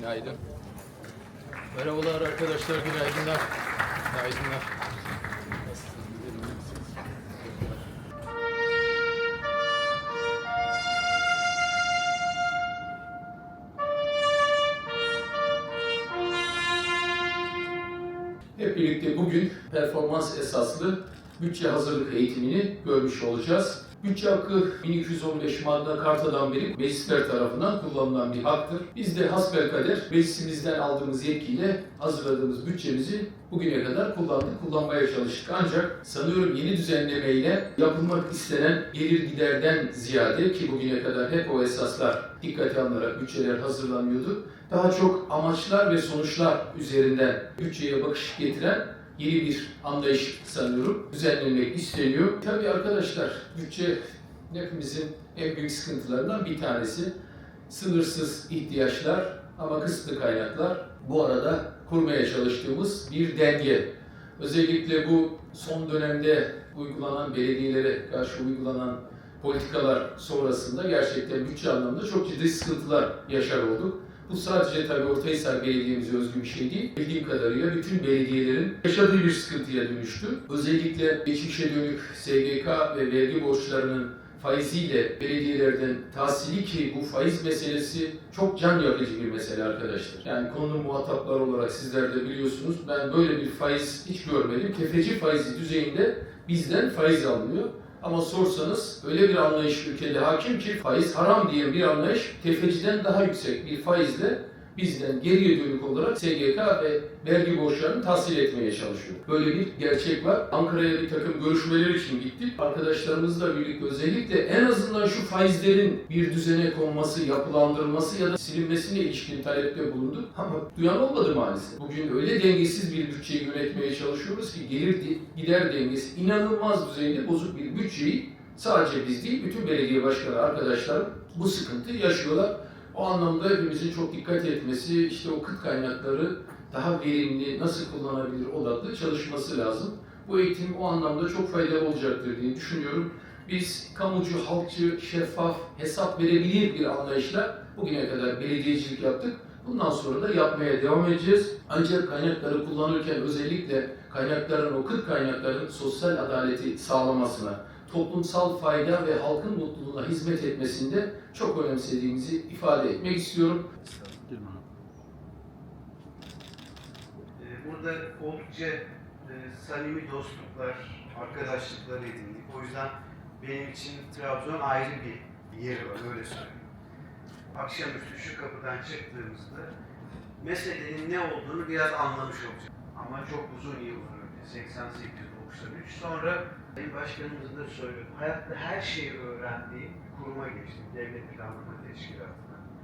Günaydın. Merhabalar arkadaşlar, günaydınlar. Günaydınlar. Hep birlikte bugün performans esaslı bütçe hazırlık eğitimini görmüş olacağız. Bütçe hakkı 1215 Magna Carta'dan beri meclisler tarafından kullanılan bir haktır. Biz de hasbelkader meclisimizden aldığımız yetkiyle hazırladığımız bütçemizi bugüne kadar kullandık, kullanmaya çalıştık. Ancak sanıyorum yeni düzenlemeyle yapılmak istenen gelir giderden ziyade ki bugüne kadar hep o esaslar dikkate alınarak bütçeler hazırlanıyordu. Daha çok amaçlar ve sonuçlar üzerinden bütçeye bakış getiren yeni bir anlayış sanıyorum düzenlenmek isteniyor. Tabii arkadaşlar bütçe hepimizin en büyük sıkıntılarından bir tanesi. Sınırsız ihtiyaçlar ama kısıtlı kaynaklar. Bu arada kurmaya çalıştığımız bir denge. Özellikle bu son dönemde uygulanan belediyelere karşı uygulanan politikalar sonrasında gerçekten bütçe anlamında çok ciddi sıkıntılar yaşar olduk. Bu sadece tabii Ortahisar Belediye'mize özgü bir şey değil. Bildiğim kadarıyla bütün belediyelerin yaşadığı bir sıkıntıya dönüştü. Özellikle geçmişe dönük SGK ve vergi borçlarının faiziyle belediyelerden tahsili ki bu faiz meselesi çok can yakıcı bir mesele arkadaşlar. Yani konunun muhatapları olarak sizler de biliyorsunuz ben böyle bir faiz hiç görmedim. Tefeci faizi düzeyinde bizden faiz alınıyor. Ama sorsanız öyle bir anlayış ülkede hakim ki faiz haram diye bir anlayış tefeciden daha yüksek bir faizle bizden geriye dönük olarak SGK ve vergi borçlarını tahsil etmeye çalışıyor. Böyle bir gerçek var. Ankara'ya bir takım görüşmeler için gittik. Arkadaşlarımızla birlikte özellikle en azından şu faizlerin bir düzene konması, yapılandırılması ya da silinmesine ilişkin talepte bulunduk. Ama duyan olmadı maalesef. Bugün öyle dengesiz bir bütçeyi yönetmeye çalışıyoruz ki gelir gider dengesi inanılmaz düzeyde bozuk bir bütçeyi sadece biz değil bütün belediye başkanı arkadaşlarım bu sıkıntı yaşıyorlar. O anlamda hepimizin çok dikkat etmesi, işte o kıt kaynakları daha verimli, nasıl kullanabilir odaklı çalışması lazım. Bu eğitim o anlamda çok faydalı olacaktır diye düşünüyorum. Biz kamucu, halkçı, şeffaf, hesap verebilir bir anlayışla bugüne kadar belediyecilik yaptık. Bundan sonra da yapmaya devam edeceğiz. Ancak kaynakları kullanırken özellikle kaynakların, o kıt kaynakların sosyal adaleti sağlamasına, toplumsal fayda ve halkın mutluluğuna hizmet etmesinde çok önemsediğimizi ifade etmek istiyorum. Ee, Burada oldukça e, samimi dostluklar, arkadaşlıklar edindik. O yüzden benim için Trabzon ayrı bir yeri var, öyle söyleyeyim. Akşamüstü şu kapıdan çıktığımızda meselenin ne olduğunu biraz anlamış olacağım. Ama çok uzun yıllar önce, 88-93. Sonra Sayın Başkanımız da söyledi. Hayatta her şeyi öğrendiğim kuruma geçtim. Devlet Planlama Teşkilatı.